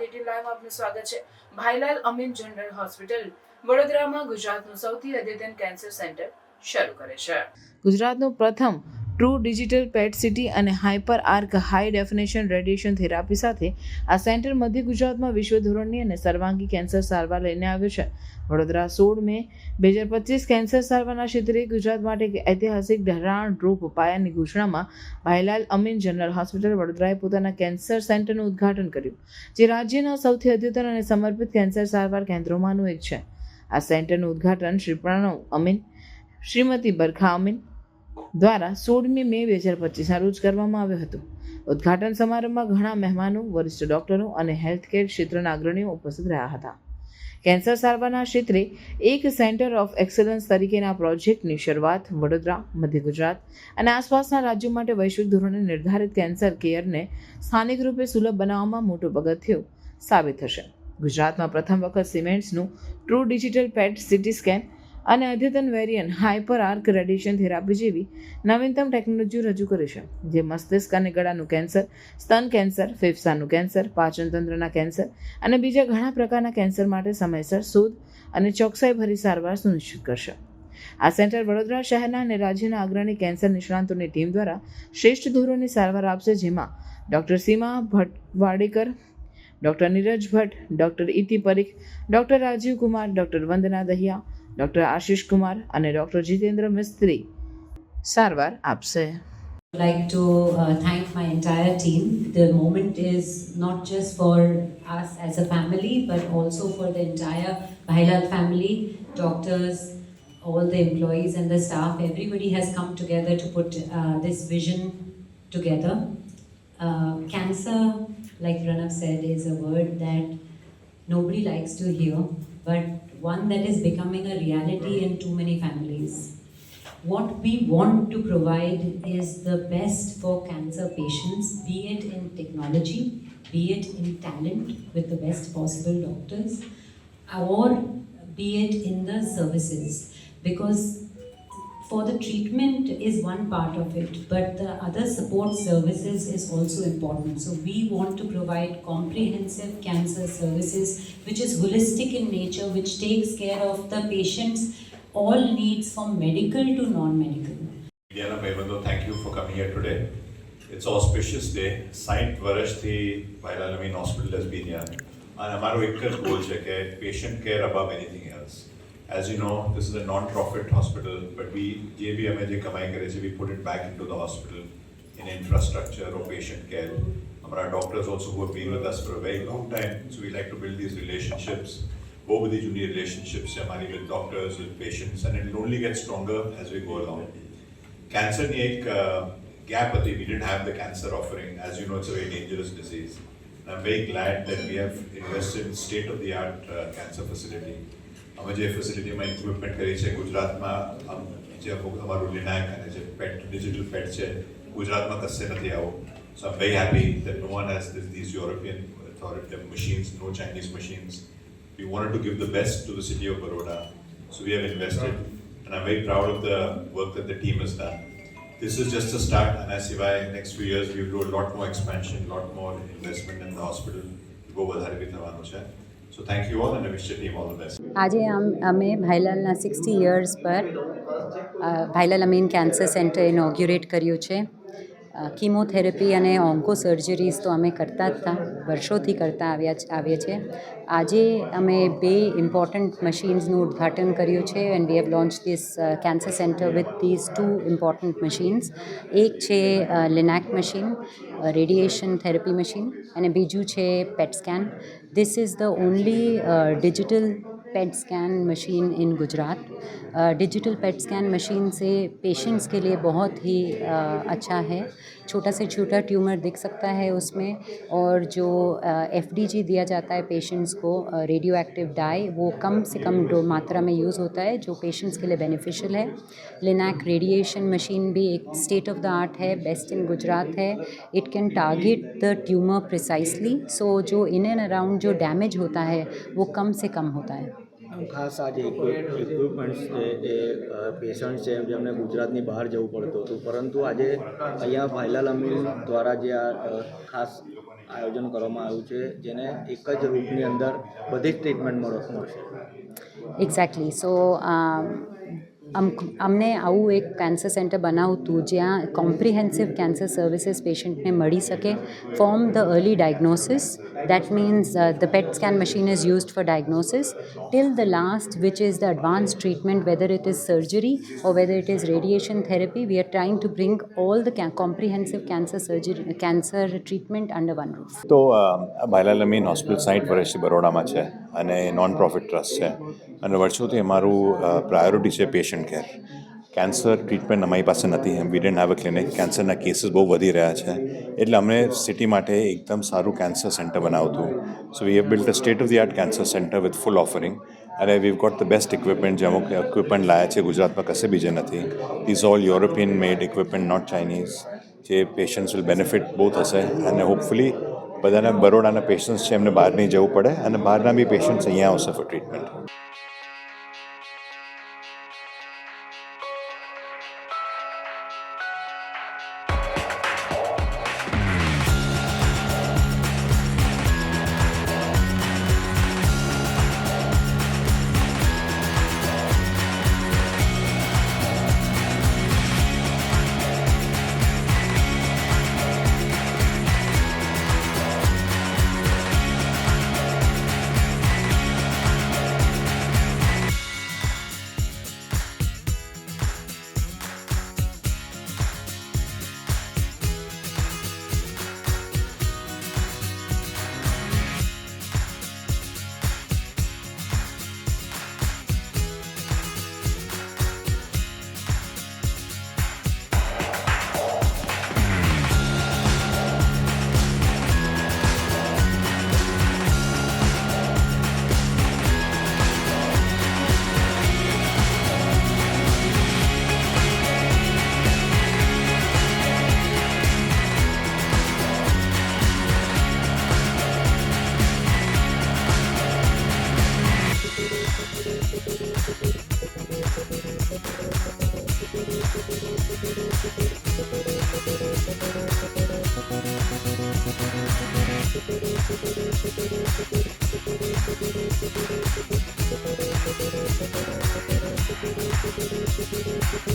Gujarat live આપનું સ્વાગત છે ભાઈલાલ અમીન જનરલ હોસ્પિટલ વડોદરામાં ગુજરાતનું સૌથી અદ્યતન કેન્સર સેન્ટર શરૂ કરે છે ગુજરાતનું પ્રથમ ટ્રુ ડિજિટલ પેટ સિટી અને hyper arc high definition radiation therapy સાથે આ સેન્ટર મધ્ય ગુજરાતમાં વિશ્વ ધોરણની અને સર્વાંગી કેન્સર સારવાર લઈને આવ્યું છે વડોદરા સોળ મે બે હજાર પચીસ કેન્સર સારવારના ક્ષેત્રે ગુજરાત માટે એક ઐતિહાસિક ઢરાણ રૂપ પાયાની ઘોષણામાં ભાઈલાલ અમીન જનરલ હોસ્પિટલ વડોદરાએ પોતાના કેન્સર સેન્ટરનું ઉદ્ઘાટન કર્યું જે રાજ્યના સૌથી અદ્યતન અને સમર્પિત કેન્સર સારવાર કેન્દ્રોમાંનું એક છે આ સેન્ટરનું ઉદ્ઘાટન શ્રી પ્રણવ અમીન શ્રીમતી બરખા અમીન દ્વારા સોળમી મે બે હજાર પચીસના રોજ કરવામાં આવ્યો હતો ઉદ્ઘાટન સમારંભમાં ઘણા મહેમાનો વરિષ્ઠ ડોક્ટરો અને હેલ્થકેર ક્ષેત્રના અગ્રણીઓ ઉપસ્થિત રહ્યા હતા કેન્સર સારવારના ક્ષેત્રે એક સેન્ટર ઓફ એક્સલન્સ તરીકેના પ્રોજેક્ટની શરૂઆત વડોદરા મધ્ય ગુજરાત અને આસપાસના રાજ્યો માટે વૈશ્વિક ધોરણે નિર્ધારિત કેન્સર કેરને સ્થાનિક રૂપે સુલભ બનાવવામાં મોટું પગથિયું સાબિત થશે ગુજરાતમાં પ્રથમ વખત સિમેન્ટ્સનું true digital PET CT scan અને અદ્યતન variant hyper arc radiation therapy જેવી નવીનતમ ટેકનોલોજી રજૂ કરી છે જે મસ્તિષ્ક અને ગળાનું કેન્સર સ્તન કેન્સર ફેફસાનું કેન્સર પાચનતંત્રના કેન્સર અને બીજા ઘણા પ્રકારના કેન્સર માટે સમયસર શોધ અને ચોકસાઈભરી સારવાર સુનિશ્ચિત કરશે આ સેન્ટર વડોદરા શહેરના અને રાજ્યના અગ્રણી કેન્સર નિષ્ણાંતોની ટીમ દ્વારા શ્રેષ્ઠ ધોરણની સારવાર આપશે જેમાં doctor Seema Bhatt Wadekar doctor Neeraj Bhatt doctor Iti Parikh doctor Rajiv Kumar doctor Vandana Dahiya doctor Ashish Kumar અને ડૉક્ટર જીતેન્દ્ર મિસ્ત્રી સારવાર આપશે like to uh, thank my entire team the moment is not just for us as a family but also for the entire bhailal family doctors all the employees and the staff everybody has come together to put uh, this vision together uh, cancer like ranav said, is a word that nobody likes to hear, but one that is becoming a reality in too many families. What we want to provide is the best for cancer patients, be it in technology, be it in talent with the best possible doctors, or be it in the services. Because for the treatment is one part of it, but the other support services is also important. So we want to provide comprehensive cancer services, which is holistic in nature, which takes care of the patient's all needs from medical to non-medical. Diana Paivando, thank you for coming here today. It's auspicious day. Saint વર્ષ થી Hospital Amin has been here. And our એક જ patient care above anything else. As you know, this is a non-profit hospital, but we, જે બી we put it back into the hospital in infrastructure or patient care. Our doctors also who have been with us for a very long time, so we like to build these relationships. બહુ બધી relationships relationships છે અમારી with doctors with patients and it only get stronger as we go we કેન્સરની એક uh, gap at we didn't have the cancer offering. As you know, it's a very dangerous disease. And I'm very glad that we have invested in state-of-the-art uh, cancer facility. અમે જે ફેસિલિટીમાં improvement કરી છે ગુજરાતમાં જે અમારું લિનાક અને જે પેટ digital પેટ છે ગુજરાતમાં કશે નથી આવું so I very happy that no one has these European authoritative machines, no Chinese machines. We wanted to give the best to the city of Baroda, so we have invested, and I'm very proud of the work that the team has done. This is just the start, and I see Sivai, next few years we will do a lot more expansion, a lot more investment in the hospital. So thank you all and I wish your team all the આજે અમે ભાઈલાલના sixty years પર Bhailal Amin cancer centre inaugurate કર્યું છે કીમોથેરેપી અને onco surgeries તો અમે કરતા જ હતા વર્ષોથી કરતા આવ્યા આવીએ છીએ આજે અમે બે ઇમ્પોર્ટન્ટ મશીન્સનું ઉદ્ઘાટન કર્યું છે and we have launch this cancer centre with these two important machines એક છે linac machine radiation therapy machine અને બીજું છે PET scan this is the only digital PET scan machine in Gujarat digital PET scan machine से patients के लिए बहुत ही uh, अच्छा है छोटा से छोटा ट्यूमर दिख सकता है उसमें और जो एफ uh, दिया जाता है पेशेंट्स को रेडियो एक्टिव डाई वो कम से कम दो मात्रा में यूज़ होता है जो पेशेंट्स के लिए बेनिफिशियल है लिनैक रेडिएशन मशीन भी एक स्टेट ऑफ द आर्ट है बेस्ट इन गुजरात है it can target the tumour precisely so जो इन एंड अराउंड जो डैमेज होता है वो कम से कम होता है ખાસ આજે ઇક્વિપમેન્ટ્સ છે જે પેશન્ટ છે જેમને ગુજરાતની બહાર જવું પડતું હતું પરંતુ આજે અહીંયા ભાઈલાલ અમીન દ્વારા જે આ ખાસ આયોજન કરવામાં આવ્યું છે જેને એક જ રૂપની અંદર બધી જ ટ્રીટમેન્ટ મળશે એક્ઝેક્ટલી સો અમને આવું એક કેન્સર સેન્ટર બનાવતું જ્યાં કોમ્પ્રિહેન્સિવ કેન્સર સર્વિસીસ પેશન્ટને મળી શકે form the early diagnosis That means uh, the PET scan machine is used for diagnosis till the last, which is the advanced treatment, whether it is surgery or whether it is radiation therapy. We are trying to bring all the ca comprehensive cancer surgery, cancer treatment under one roof. તો Bhailal Amin hospital site baroda બરોડામાં છે અને non-profit trust. છે અને વર્ષોથી અમારું priority છે patient care. Cancer treatment અમારી પાસે નથી એમ we don't have a clinic કેન્સરના કેસીસ બહુ વધી રહ્યા છે એટલે અમને સિટી માટે એકદમ સારું કેન્સર સેન્ટર બનાવતું so we have built a state of the art cancer centre with full offering અને we've got the best equipment જે અમુક ઇક્વિપમેન્ટ લાયા છે ગુજરાતમાં કશે બીજે નથી these all European made equipment not Chinese જે પેશન્ટ્સ વિલ બેનિફિટ બહુ થશે અને હોપફુલી બધાના બરોડાના પેશન્ટ્સ છે એમને બહાર નહીં જવું પડે અને બહારના બી પેશન્ટ્સ અહીંયા આવશે ફોર ટ્રીટમેન્ટ Thank you.